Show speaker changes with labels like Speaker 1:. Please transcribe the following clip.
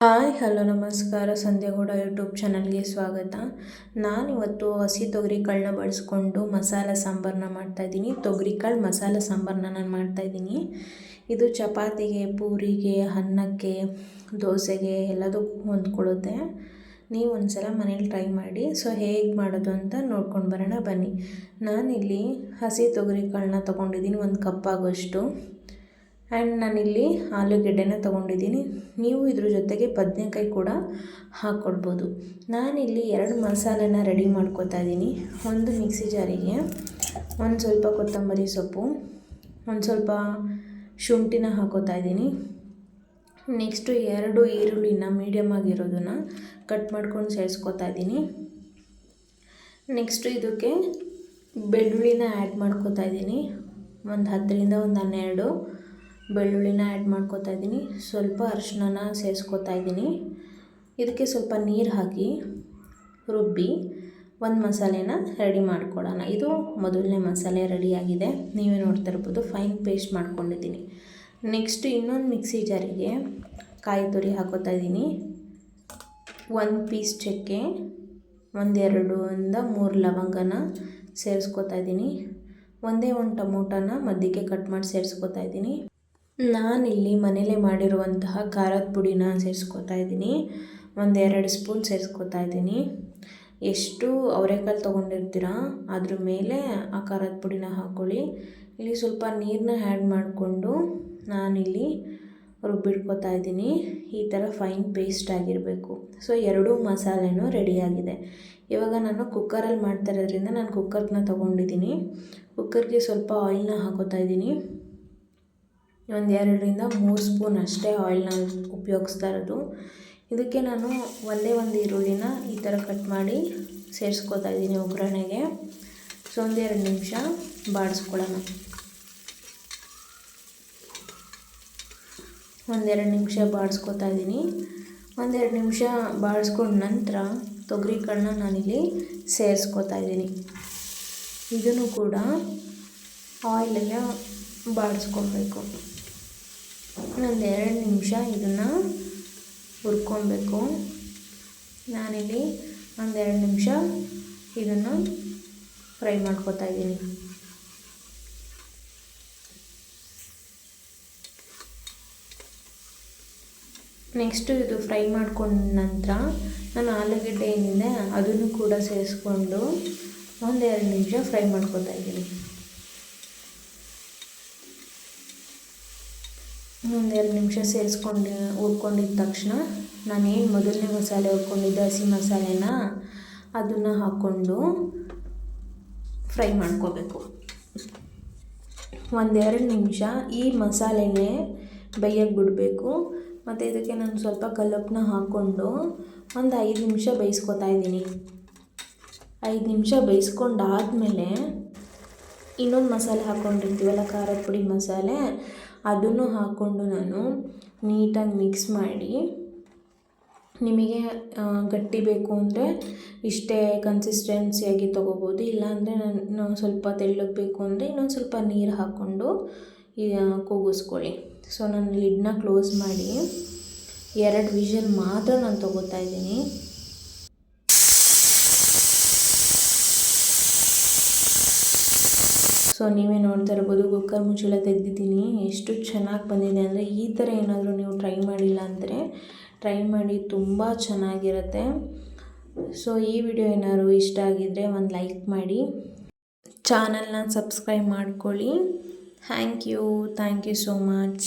Speaker 1: Hi, hello, ನಮಸ್ಕಾರ. ಸಂಧ್ಯಾಗೌಡ YouTube ಚಾನಲ್ಗೆ ಸ್ವಾಗತ. ನಾನು ಇವತ್ತು ಹಸಿ ತೊಗರಿಕಾಳನ್ನ ಬಳಸ್ಕೊಂಡು ಮಸಾಲ ಸಾಂಬಾರನ್ನ ಮಾಡ್ತಾಯಿದ್ದೀನಿ ತೊಗರಿಕಾಳು ಮಸಾಲ ಸಾಂಬಾರನ್ನ ನಾನು ಮಾಡ್ತಾಯಿದ್ದೀನಿ ಇದು ಚಪಾತಿಗೆ, ಪೂರಿಗೆ, ಅನ್ನಕ್ಕೆ, ದೋಸೆಗೆ ಎಲ್ಲದಕ್ಕೂ ಹೊಂದ್ಕೊಳ್ಳುತ್ತೆ. ನೀವು ಒಂದು ಸಲ ಮನೇಲಿ ಟ್ರೈ ಮಾಡಿ. ಸೊ, ಹೇಗೆ ಮಾಡೋದು ಅಂತ ನೋಡ್ಕೊಂಡು ಬರೋಣ ಬನ್ನಿ. ನಾನಿಲ್ಲಿ ಹಸಿ ತೊಗರಿಕಾಳನ್ನ ತೊಗೊಂಡಿದ್ದೀನಿ. ಒಂದು ಕಪ್ ಆಗೋಷ್ಟು. ಆ್ಯಂಡ್ ನಾನಿಲ್ಲಿ ಆಲೂಗೆಡ್ಡೆನ ತೊಗೊಂಡಿದ್ದೀನಿ. ನೀವು ಇದ್ರ ಜೊತೆಗೆ ಬದನೆಕಾಯಿ ಕೂಡ ಹಾಕ್ಕೊಡ್ಬೋದು ನಾನಿಲ್ಲಿ ಎರಡು ಮಸಾಲೆನ ರೆಡಿ ಮಾಡ್ಕೋತಾ ಇದ್ದೀನಿ. ಒಂದು ಮಿಕ್ಸಿ ಜಾರಿಗೆ, ಒಂದು ಸ್ವಲ್ಪ ಕೊತ್ತಂಬರಿ ಸೊಪ್ಪು, ಒಂದು ಸ್ವಲ್ಪ ಶುಂಠಿನ ಹಾಕೋತಾ ಇದ್ದೀನಿ. ನೆಕ್ಸ್ಟು ಎರಡು ಈರುಳ್ಳಿನ ಮೀಡಿಯಮ್ ಆಗಿರೋದನ್ನು ಕಟ್ ಮಾಡ್ಕೊಂಡು ಸೇರಿಸ್ಕೋತಾ ಇದ್ದೀನಿ. ನೆಕ್ಸ್ಟು ಇದಕ್ಕೆ ಬೆಳ್ಳುಳ್ಳಿನ ಆ್ಯಡ್ ಮಾಡ್ಕೋತಾ ಇದ್ದೀನಿ. ಒಂದು ಹತ್ತರಿಂದ ಒಂದು ಹನ್ನೆರಡು. ಬೆಳ್ಳುಳ್ಳಿನ ಆ್ಯಡ್ ಮಾಡ್ಕೋತಾ ಇದ್ದೀನಿ. ಸ್ವಲ್ಪ ಅರಿಶಿಣನ ಸೇರಿಸ್ಕೋತಾ ಇದ್ದೀನಿ. ಇದಕ್ಕೆ ಸ್ವಲ್ಪ ನೀರು ಹಾಕಿ ರುಬ್ಬಿ ಒಂದು ಮಸಾಲೆನ ರೆಡಿ ಮಾಡ್ಕೊಡೋಣ ಇದು ಮೊದಲನೇ ಮಸಾಲೆ ರೆಡಿಯಾಗಿದೆ ನೀವೇ ನೋಡ್ತಾ ಇರ್ಬೋದು ಫೈನ್ ಪೇಸ್ಟ್ ಮಾಡ್ಕೊಂಡಿದ್ದೀನಿ. ನೆಕ್ಸ್ಟ್ ಇನ್ನೊಂದು ಮಿಕ್ಸಿ ಜಾರಿಗೆ ಕಾಯಿ ತುರಿ ಹಾಕೋತಾ ಇದ್ದೀನಿ. ಒಂದು ಪೀಸ್ ಚಕ್ಕೆ ಒಂದೆರಡರಿಂದ ಮೂರು ಲವಂಗನ ಸೇರಿಸ್ಕೋತಾ ಇದ್ದೀನಿ. ಒಂದೇ ಒಂದು ಟೊಮೊಟೋನ ಮಧ್ಯಕ್ಕೆ ಕಟ್ ಮಾಡಿ ಸೇರಿಸ್ಕೋತಾ ಇದ್ದೀನಿ. ನಾನಿಲ್ಲಿ ಮನೇಲೇ ಮಾಡಿರುವಂತಹ ಖಾರದ ಪುಡಿನ ಸೇರಿಸ್ಕೊತಾ ಇದ್ದೀನಿ. ಒಂದೆರಡು ಸ್ಪೂನ್ ಸೇರಿಸ್ಕೊತಾ ಇದ್ದೀನಿ. ಎಷ್ಟು ಅವರೆಕಾಳು ತೊಗೊಂಡಿರ್ತೀರ, ಅದ್ರ ಮೇಲೆ ಆ ಖಾರದ ಪುಡಿನ ಹಾಕ್ಕೊಳ್ಳಿ ಇಲ್ಲಿ ಸ್ವಲ್ಪ ನೀರನ್ನ ಆ್ಯಡ್ ಮಾಡಿಕೊಂಡು ನಾನಿಲ್ಲಿ ರುಬ್ಬಿಡ್ಕೊತಾ ಇದ್ದೀನಿ. ಈ ಥರ ಫೈನ್ ಪೇಸ್ಟ್ ಆಗಿರಬೇಕು. ಸೊ ಎರಡೂ ಮಸಾಲೆನೂ ರೆಡಿಯಾಗಿದೆ ಇವಾಗ ನಾನು ಕುಕ್ಕರಲ್ಲಿ ಮಾಡ್ತಾ ಇರೋದ್ರಿಂದ ನಾನು ಕುಕ್ಕರ್ನ ತೊಗೊಂಡಿದ್ದೀನಿ. ಕುಕ್ಕರ್ಗೆ ಸ್ವಲ್ಪ ಆಯಿಲ್ನ ಹಾಕೋತಾ ಇದ್ದೀನಿ. ಒಂದು ಎರಡರಿಂದ ಮೂರು ಸ್ಪೂನ್ ಅಷ್ಟೇ ಆಯಿಲ್ನ ಉಪಯೋಗಿಸ್ತಾ ಇರೋದು. ಇದಕ್ಕೆ ನಾನು ಒಂದೇ ಒಂದು ಈರುಳ್ಳಿನ ಈ ಥರ ಕಟ್ ಮಾಡಿ ಸೇರಿಸ್ಕೊತಾ ಇದ್ದೀನಿ ಒಗ್ಗರಣೆಗೆ. ಸೊ, ಒಂದೆರಡು ನಿಮಿಷ ಬಾಡಿಸ್ಕೊಳ್ಳೋಣ. ಒಂದೆರಡು ನಿಮಿಷ ಬಾಡಿಸ್ಕೊತಾ ಇದ್ದೀನಿ. ಒಂದೆರಡು ನಿಮಿಷ ಬಾಡಿಸ್ಕೊಂಡ ನಂತರ ತೊಗರಿಕಾಳನ್ನ ನಾನಿಲ್ಲಿ ಸೇರಿಸ್ಕೊತಾ ಇದ್ದೀನಿ. ಇದನ್ನು ಕೂಡ ಆಯಿಲಲ್ಲೇ ಬಾಡಿಸ್ಕೊಬೇಕು. ಒಂದು ಎರಡು ನಿಮಿಷ ಇದನ್ನು ಹುರ್ಕೊಬೇಕು. ನಾನಿಲ್ಲಿ ಒಂದೆರಡು ನಿಮಿಷ ಇದನ್ನು ಫ್ರೈ ಮಾಡ್ಕೊತಾ ಇದ್ದೀನಿ. ನೆಕ್ಸ್ಟು ಇದು ಫ್ರೈ ಮಾಡ್ಕೊಂಡ ನಂತರ ನಾನು ಆಲೂಗಡ್ಡೆ ಏನಿದೆ ಅದನ್ನು ಕೂಡ ಸೇರಿಸ್ಕೊಂಡು ಒಂದೆರಡು ನಿಮಿಷ ಫ್ರೈ ಮಾಡ್ಕೊತಾ ಇದ್ದೀನಿ. ಒಂದೆರಡು ನಿಮಿಷ ಸೇರಿಸ್ಕೊಂಡು ಹುರ್ಕೊಂಡಿದ್ದ ತಕ್ಷಣ ನಾನೇನು ಮೊದಲನೇ ಮಸಾಲೆ ಹುರ್ಕೊಂಡಿದ್ದೆ ಹಸಿ ಮಸಾಲೆನ ಅದನ್ನು ಹಾಕ್ಕೊಂಡು ಫ್ರೈ ಮಾಡ್ಕೋಬೇಕು. ಒಂದೆರಡು ನಿಮಿಷ ಈ ಮಸಾಲೆನೇ ಬೇಯಕ್ಕೆ ಬಿಡಬೇಕು. ಮತ್ತು ಇದಕ್ಕೆ ನಾನು ಸ್ವಲ್ಪ ಕಲ್ಲಪ್ಪನ್ನ ಹಾಕ್ಕೊಂಡು ಒಂದು ಐದು ನಿಮಿಷ ಬೇಯಿಸ್ಕೊತಾ ಇದ್ದೀನಿ. ಐದು ನಿಮಿಷ ಬೇಯಿಸ್ಕೊಂಡಾದಮೇಲೆ ಇನ್ನೊಂದು ಮಸಾಲೆ ಹಾಕ್ಕೊಂಡಿರ್ತೀವಲ್ಲ ಖಾರದ ಪುಡಿ ಮಸಾಲೆ ಅದನ್ನು ಹಾಕ್ಕೊಂಡು ನಾನು ನೀಟಾಗಿ ಮಿಕ್ಸ್ ಮಾಡಿ, ನಿಮಗೆ ಗಟ್ಟಿ ಬೇಕು ಅಂದರೆ ಇಷ್ಟೇ ಕನ್ಸಿಸ್ಟೆನ್ಸಿಯಾಗಿ ತೊಗೋಬೋದು. ಇಲ್ಲಾಂದರೆ ನಾನು ಸ್ವಲ್ಪ ತೆಳ್ಳಗೆ ಬೇಕು ಅಂದರೆ ಇನ್ನೊಂದು ಸ್ವಲ್ಪ ನೀರು ಹಾಕ್ಕೊಂಡು ಕೂಗಿಸ್ಕೊಳ್ಳಿ. ಸೊ ನಾನು ಲಿಡ್ನ ಕ್ಲೋಸ್ ಮಾಡಿ, ಎರಡು ವಿಷನ್ ಮಾತ್ರ ನಾನು ತೊಗೋತಾ ಇದ್ದೀನಿ. ಸೊ ನೀವೇ ನೋಡ್ತಾ ಇರ್ಬೋದು, ಕುಕ್ಕರ್ ಮುಚ್ಚಳ ತೆಗೆದಿದ್ದೀನಿ. ಎಷ್ಟು ಚೆನ್ನಾಗಿ ಬಂದಿದೆ ಅಂದರೆ ಈ ಥರ ಏನಾದರೂ ನೀವು ಟ್ರೈ ಮಾಡಿಲ್ಲ ಅಂದರೆ ಟ್ರೈ ಮಾಡಿ, ತುಂಬ ಚೆನ್ನಾಗಿರುತ್ತೆ. ಸೊ ಈ ವಿಡಿಯೋ ಏನಾದ್ರು ಇಷ್ಟ ಆಗಿದ್ದರೆ ಒಂದು ಲೈಕ್ ಮಾಡಿ. ಚಾನಲ್ನ ಸಬ್ಸ್ಕ್ರೈಬ್ ಮಾಡ್ಕೊಳ್ಳಿ. Thank you thank you so much.